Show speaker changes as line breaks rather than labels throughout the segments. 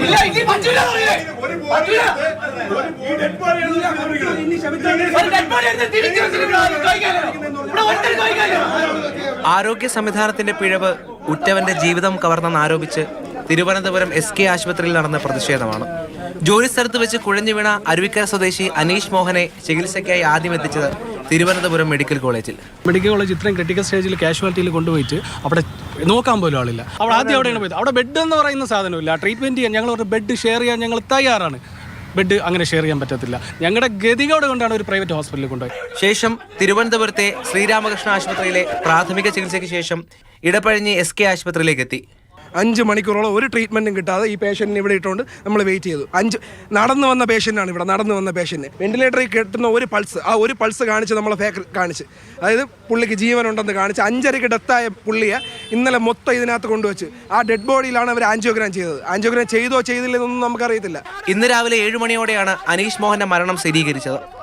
ഇല്ല ഇനി പറ്റൂല. ഒരു എടുത്ത് കഴിക്കാനില്ല.
ആരോഗ്യ സംവിധാനത്തിന്റെ പിഴവ് ഉറ്റവന്റെ ജീവിതം കവർന്നെന്ന് ആരോപിച്ച് തിരുവനന്തപുരം എസ് കെ ആശുപത്രിയിൽ നടന്ന പ്രതിഷേധമാണ് ജോലിസ്ഥലത്ത് വെച്ച് കുഴഞ്ഞു വീണ അരുവിക്കര സ്വദേശി അനീഷ് മോഹനെ ചികിത്സയ്ക്കായി ആദ്യം എത്തിച്ചത് തിരുവനന്തപുരം മെഡിക്കൽ കോളേജിൽ.
മെഡിക്കൽ കോളേജ് ഇത്രയും ക്രിട്ടിക്കൽ സ്റ്റേജിൽ കാഷ്വാലിറ്റിയിൽ കൊണ്ടുപോയിട്ട് അവിടെ നോക്കാൻ പോലും ആളില്ല. അവിടെ ആദ്യം അവിടെയാണ് പോയത്. അവിടെ ബെഡ് എന്ന് പറയുന്ന സാധനമില്ല. ട്രീറ്റ്മെന്റ് ചെയ്യാൻ ഞങ്ങൾ ഒരു ബെഡ് ഷെയർ ചെയ്യാൻ ഞങ്ങൾ തയ്യാറാണ്. ബെഡ് അങ്ങനെ ഷെയർ ചെയ്യാൻ പറ്റത്തില്ല. ഞങ്ങളുടെ ഗതികോട് കൊണ്ടാണ് ഒരു പ്രൈവറ്റ് ഹോസ്പിറ്റലിൽ കൊണ്ടുപോയത്.
ശേഷം തിരുവനന്തപുരത്തെ ശ്രീരാമകൃഷ്ണ ആശുപത്രിയിലെ പ്രാഥമിക ചികിത്സയ്ക്ക് ശേഷം ഇടപഴഞ്ഞ് എസ് കെ ആശുപത്രിയിലേക്ക് എത്തി.
അഞ്ച് മണിക്കൂറോളം ഒരു ട്രീറ്റ്മെന്റും കിട്ടാതെ ഈ പേഷ്യന്റിന് ഇവിടെ ഇട്ടുകൊണ്ട് നമ്മൾ വെയിറ്റ് ചെയ്തു. അഞ്ച് നടന്നു വന്ന പേഷ്യന്റാണ് ഇവിടെ നടന്നു വന്ന പേഷ്യന്റ് വെന്റിലേറ്ററിൽ കിട്ടുന്ന ഒരു പൾസ് ആ ഒരു പൾസ് കാണിച്ച് നമ്മളെ ഫേക്ക് കാണിച്ച്. അതായത് പുള്ളിക്ക് ജീവനുണ്ടെന്ന് കാണിച്ച് അഞ്ചരയ്ക്ക് ഡെത്തായ പുള്ളിയെ ഇന്നലെ മൊത്തം ഇതിനകത്ത് കൊണ്ടുവച്ച്. ആ ഡെഡ് ബോഡിയിലാണ് അവർ ആൻജിയോഗ്രാം ചെയ്തത്. ആൻജിയോഗ്രാം ചെയ്തോ ചെയ്തില്ലെന്നൊന്നും നമുക്കറിയത്തില്ല.
ഇന്ന് രാവിലെ ഏഴ് മണിയോടെയാണ് അനീഷ് മോഹന്റെ മരണം സ്ഥിരീകരിച്ചത്.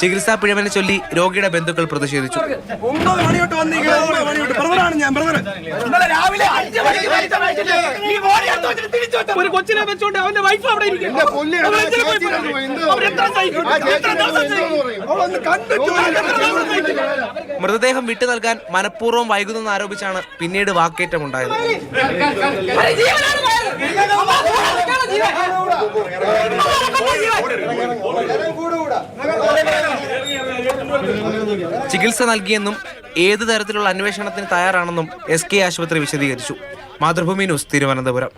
ചികിത്സാ പിഴവിനെ ചൊല്ലി രോഗിയുടെ ബന്ധുക്കൾ പ്രതിഷേധിച്ചു.
ഒമ്പത് വന്നിരിക്കുന്നത് ഒമ്പത് മണിയോട്ട് ബ്രദറാണ് ഞാൻ ബ്രദർ
ഇന്നലെ രാവിലെ അഞ്ച് മണിക്ക് മരിച്ച ഈ body എടുത്ത് വെച്ചിട്ട് തിരിച്ച് വെച്ച
ഒരു കൊച്ചിനെ വെച്ചോണ്ട് അവന്റെ വൈഫ് അവിടെ ഇരിക്കും
അവളൊന്ന് കണ്ടു
മൃതദേഹം വിട്ടു നൽകാൻ മനഃപൂർവം വൈകുന്നെന്ന് ആരോപിച്ചാണ് പിന്നീട് വാക്കേറ്റമുണ്ടായത്.
അരെ ജീവനാണ് പോയത്. അമ്മാ, ജീവൻ.
ചികിത്സ നൽകിയെന്നും ഏത് തരത്തിലുള്ള അന്വേഷണത്തിന് തയ്യാറാണെന്നും എസ് കെ ആശുപത്രി വിശദീകരിച്ചു. മാതൃഭൂമി ന്യൂസ് തിരുവനന്തപുരം.